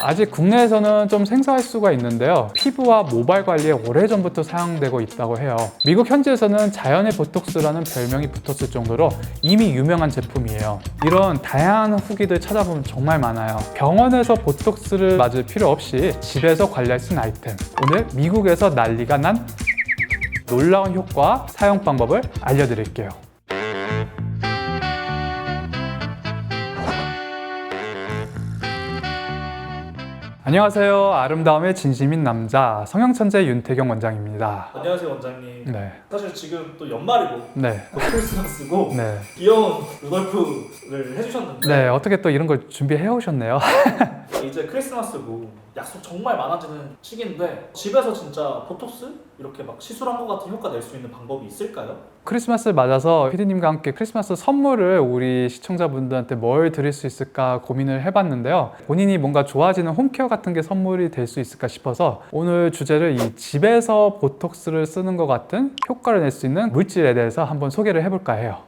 아직 국내에서는 좀 생소할 수가 있는데요. 피부와 모발 관리에 오래전부터 사용되고 있다고 해요. 미국 현지에서는 자연의 보톡스라는 별명이 붙었을 정도로 이미 유명한 제품이에요. 이런 다양한 후기들 찾아보면 정말 많아요. 병원에서 보톡스를 맞을 필요 없이 집에서 관리할 수 있는 아이템. 오늘 미국에서 난리가 난 놀라운 효과, 사용 방법을 알려드릴게요. 안녕하세요. 아름다움의 진심인 남자 성형천재 윤태경 원장입니다. 안녕하세요 원장님. 네, 사실 지금 또 연말이고 네, 또 크리스마스고 네. 귀여운 루돌프를 해주셨는데 네, 어떻게 또 이런 걸 준비해 오셨네요. 이제 크리스마스고 약속 정말 많아지는 시기인데 집에서 진짜 보톡스 이렇게 막 시술한 것 같은 효과 낼 수 있는 방법이 있을까요? 크리스마스를 맞아서 피디님과 함께 크리스마스 선물을 우리 시청자분들한테 뭘 드릴 수 있을까 고민을 해봤는데요. 본인이 뭔가 좋아지는 홈케어 같은 게 선물이 될 수 있을까 싶어서 오늘 주제를 이 집에서 보톡스를 쓰는 것 같은 효과를 낼 수 있는 물질에 대해서 한번 소개를 해볼까 해요.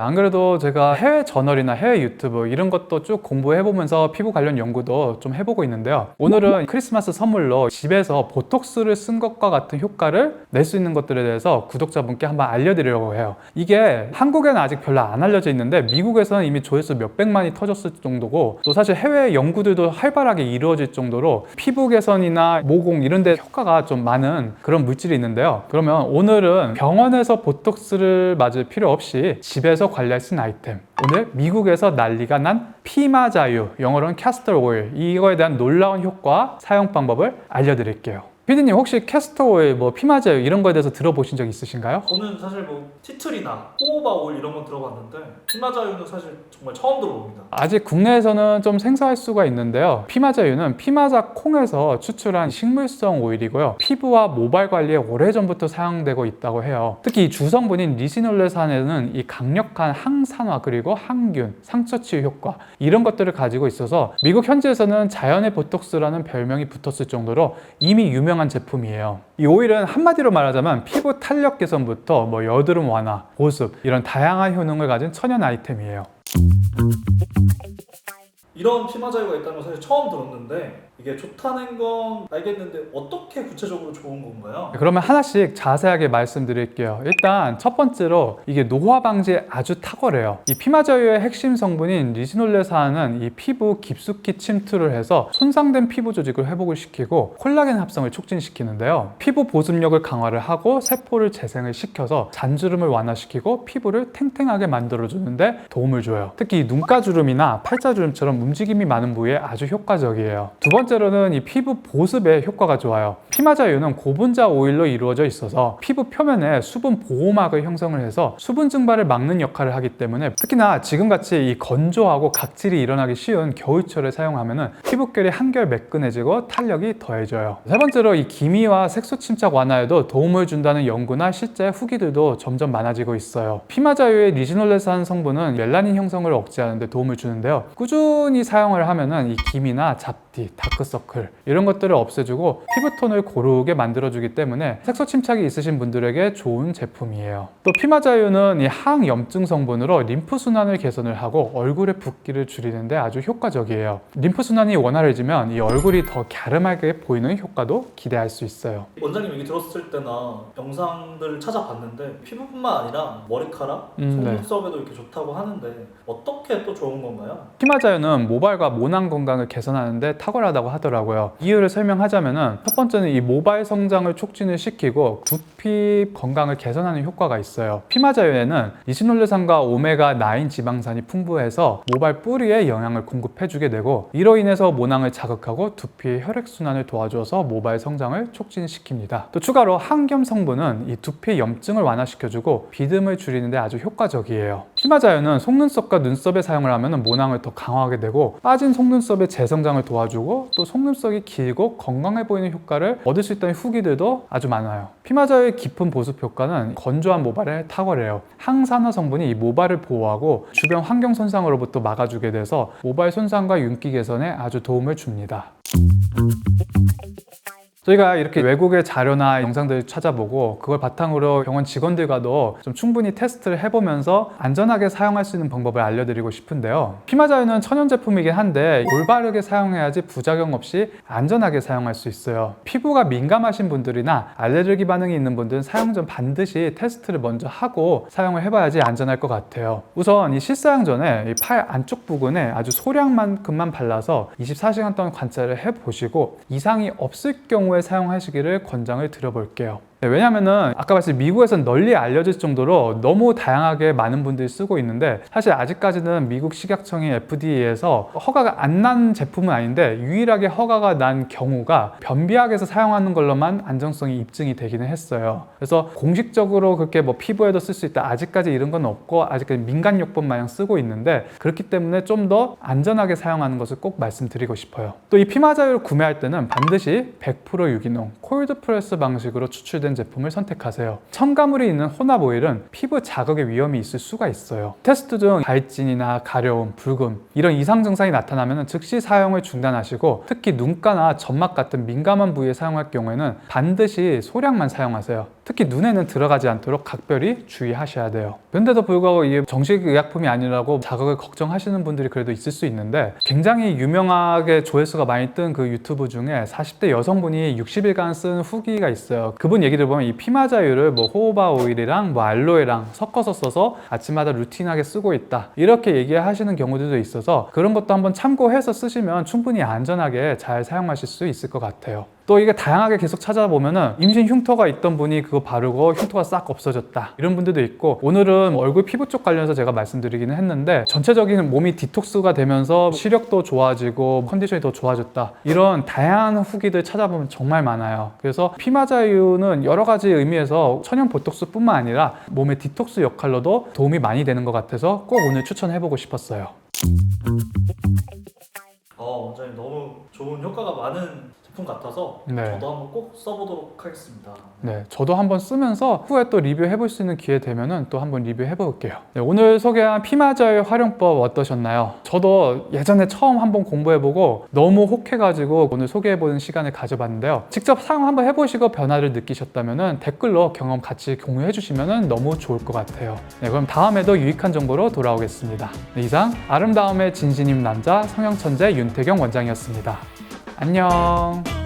안 그래도 제가 해외 저널이나 해외 유튜브 이런 것도 쭉 공부해보면서 피부 관련 연구도 좀 해보고 있는데요. 오늘은 크리스마스 선물로 집에서 보톡스를 쓴 것과 같은 효과를 낼 수 있는 것들에 대해서 구독자분께 한번 알려드리려고 해요. 이게 한국에는 아직 별로 안 알려져 있는데 미국에서는 이미 조회수 몇백만이 터졌을 정도고 또 사실 해외 연구들도 활발하게 이루어질 정도로 피부 개선이나 모공 이런 데 효과가 좀 많은 그런 물질이 있는데요. 그러면 오늘은 병원에서 보톡스를 맞을 필요 없이 집에서 관리할 수 있는 아이템. 오늘 미국에서 난리가 난 피마자유, 영어로는 캐스터 오일, 이거에 대한 놀라운 효과, 사용 방법을 알려드릴게요. 피디님 혹시 캐스터 오일, 뭐 피마자유 이런 거에 대해서 들어보신 적 있으신가요? 저는 사실 뭐 티틀이나 호호바 오일 이런 건 들어봤는데 피마자유는 사실 정말 처음 들어봅니다. 아직 국내에서는 좀 생소할 수가 있는데요. 피마자유는 피마자 콩에서 추출한 식물성 오일이고요. 피부와 모발 관리에 오래전부터 사용되고 있다고 해요. 특히 이 주성분인 리시놀레산에는 이 강력한 항산화 그리고 항균, 상처 치유 효과 이런 것들을 가지고 있어서 미국 현지에서는 자연의 보톡스라는 별명이 붙었을 정도로 이미 유명 한 제품이에요. 이 오일은 한마디로 말하자면 피부 탄력 개선부터 뭐 여드름 완화, 보습 이런 다양한 효능을 가진 천연 아이템이에요. 이런 피마 자유가 있다는 건 사실 처음 들었는데 이게 좋다는 건 알겠는데 어떻게 구체적으로 좋은 건가요? 그러면 하나씩 자세하게 말씀드릴게요. 일단 첫 번째로 이게 노화 방지에 아주 탁월해요. 이 피마자유의 핵심 성분인 리시놀레산은 이 피부 깊숙이 침투를 해서 손상된 피부 조직을 회복을 시키고 콜라겐 합성을 촉진시키는데요. 피부 보습력을 강화를 하고 세포를 재생을 시켜서 잔주름을 완화시키고 피부를 탱탱하게 만들어주는데 도움을 줘요. 특히 눈가주름이나 팔자주름처럼 움직임이 많은 부위에 아주 효과적이에요. 두 번째 로는 이 피부 보습에 효과가 좋아요. 피마자유는 고분자 오일로 이루어져 있어서 피부 표면에 수분 보호막을 형성을 해서 수분 증발을 막는 역할을 하기 때문에 특히나 지금같이 이 건조하고 각질이 일어나기 쉬운 겨울철에 사용하면 피부결이 한결 매끈해지고 탄력이 더해져요. 세 번째로 이 기미와 색소 침착 완화에도 도움을 준다는 연구나 실제 후기들도 점점 많아지고 있어요. 피마자유의 리시놀레산 성분은 멜라닌 형성을 억제하는 데 도움을 주는데요. 꾸준히 사용을 하면은 이 기미나 잡 티, 다크서클 이런 것들을 없애주고 피부톤을 고르게 만들어주기 때문에 색소 침착이 있으신 분들에게 좋은 제품이에요. 또 피마자유는 이 항염증 성분으로 림프 순환을 개선을 하고 얼굴의 붓기를 줄이는데 아주 효과적이에요. 림프 순환이 원활해지면 이 얼굴이 더 갸름하게 보이는 효과도 기대할 수 있어요. 원장님 얘기 들었을 때나 영상들을 찾아봤는데 피부뿐만 아니라 머리카락, 음, 네. 속눈썹에도 이렇게 좋다고 하는데 어떻게 또 좋은 건가요? 피마자유는 모발과 모낭 건강을 개선하는데 탁월하다고 하더라고요. 이유를 설명하자면은 첫 번째는 이 모발 성장을 촉진을 시키고 두피 건강을 개선하는 효과가 있어요. 피마자유에는 리시놀레산과 오메가 9 지방산이 풍부해서 모발 뿌리에 영양을 공급해주게 되고 이로 인해서 모낭을 자극하고 두피의 혈액 순환을 도와줘서 모발 성장을 촉진시킵니다. 또 추가로 항염 성분은 이 두피 염증을 완화시켜주고 비듬을 줄이는데 아주 효과적이에요. 피마자유는 속눈썹과 눈썹에 사용을 하면 모낭을 더 강화하게 되고 빠진 속눈썹의 재성장을 도와주고 또 속눈썹이 길고 건강해 보이는 효과를 얻을 수 있다는 후기들도 아주 많아요. 피마자유의 깊은 보습 효과는 건조한 모발에 탁월해요. 항산화 성분이 이 모발을 보호하고 주변 환경 손상으로부터 막아주게 돼서 모발 손상과 윤기 개선에 아주 도움을 줍니다. 저희가 이렇게 외국의 자료나 영상들을 찾아보고 그걸 바탕으로 병원 직원들과도 좀 충분히 테스트를 해보면서 안전하게 사용할 수 있는 방법을 알려드리고 싶은데요. 피마자유는 천연 제품이긴 한데 올바르게 사용해야지 부작용 없이 안전하게 사용할 수 있어요. 피부가 민감하신 분들이나 알레르기 반응이 있는 분들은 사용 전 반드시 테스트를 먼저 하고 사용을 해봐야지 안전할 것 같아요. 우선 이 실사용 전에 이 팔 안쪽 부분에 아주 소량만큼만 발라서 24시간 동안 관찰을 해보시고 이상이 없을 경우에 사용하시기를 권장을 드려볼게요. 네, 왜냐면은 아까 말씀 미국에서는 널리 알려질 정도로 너무 다양하게 많은 분들이 쓰고 있는데 사실 아직까지는 미국 식약청이 FDA에서 허가가 안 난 제품은 아닌데 유일하게 허가가 난 경우가 변비약에서 사용하는 걸로만 안정성이 입증이 되기는 했어요. 그래서 공식적으로 그렇게 뭐 피부에도 쓸 수 있다 아직까지 이런 건 없고 아직까지 민간요법 마냥 쓰고 있는데 그렇기 때문에 좀 더 안전하게 사용하는 것을 꼭 말씀드리고 싶어요. 또 이 피마자유를 구매할 때는 반드시 100% 유기농 콜드 프레스 방식으로 추출된 제품을 선택하세요. 첨가물이 있는 혼합 오일은 피부 자극의 위험이 있을 수가 있어요. 테스트 중 발진이나 가려움, 붉음 이런 이상 증상이 나타나면 즉시 사용을 중단하시고 특히 눈가나 점막 같은 민감한 부위에 사용할 경우에는 반드시 소량만 사용하세요. 특히 눈에는 들어가지 않도록 각별히 주의하셔야 돼요. 그런데도 불구하고 이게 정식 의약품이 아니라고 자극을 걱정하시는 분들이 그래도 있을 수 있는데 굉장히 유명하게 조회수가 많이 뜬 그 유튜브 중에 40대 여성분이 60일간 쓴 후기가 있어요. 그분 얘기 들어보면 이 피마자유를 뭐 호호바 오일이랑 뭐 알로에랑 섞어서 써서 아침마다 루틴하게 쓰고 있다. 이렇게 얘기하시는 경우들도 있어서 그런 것도 한번 참고해서 쓰시면 충분히 안전하게 잘 사용하실 수 있을 것 같아요. 또 이게 다양하게 계속 찾아보면은 임신 흉터가 있던 분이 그거 바르고 흉터가 싹 없어졌다. 이런 분들도 있고 오늘은 얼굴 피부 쪽 관련해서 제가 말씀드리기는 했는데 전체적인 몸이 디톡스가 되면서 시력도 좋아지고 컨디션이 더 좋아졌다. 이런 다양한 후기들 찾아보면 정말 많아요. 그래서 피마자유는 여러 가지 의미에서 천연 보톡스뿐만 아니라 몸의 디톡스 역할로도 도움이 많이 되는 것 같아서 꼭 오늘 추천해보고 싶었어요. 어, 원장님 너무 좋은 효과가 많은 제품 같아서 네. 저도 한번 꼭 써보도록 하겠습니다. 네, 저도 한번 쓰면서 후에 또 리뷰해 볼 수 있는 기회 되면은 또 한번 리뷰해 볼게요. 네, 오늘 소개한 피마자의 활용법 어떠셨나요? 저도 예전에 처음 한번 공부해 보고 너무 혹해가지고 오늘 소개해 보는 시간을 가져봤는데요. 직접 사용 한번 해보시고 변화를 느끼셨다면은 댓글로 경험 같이 공유해 주시면은 너무 좋을 것 같아요. 네, 그럼 다음에도 유익한 정보로 돌아오겠습니다. 네, 이상 아름다움의 진심인 남자 성형천재 윤태 경 원장이었습니다. 안녕.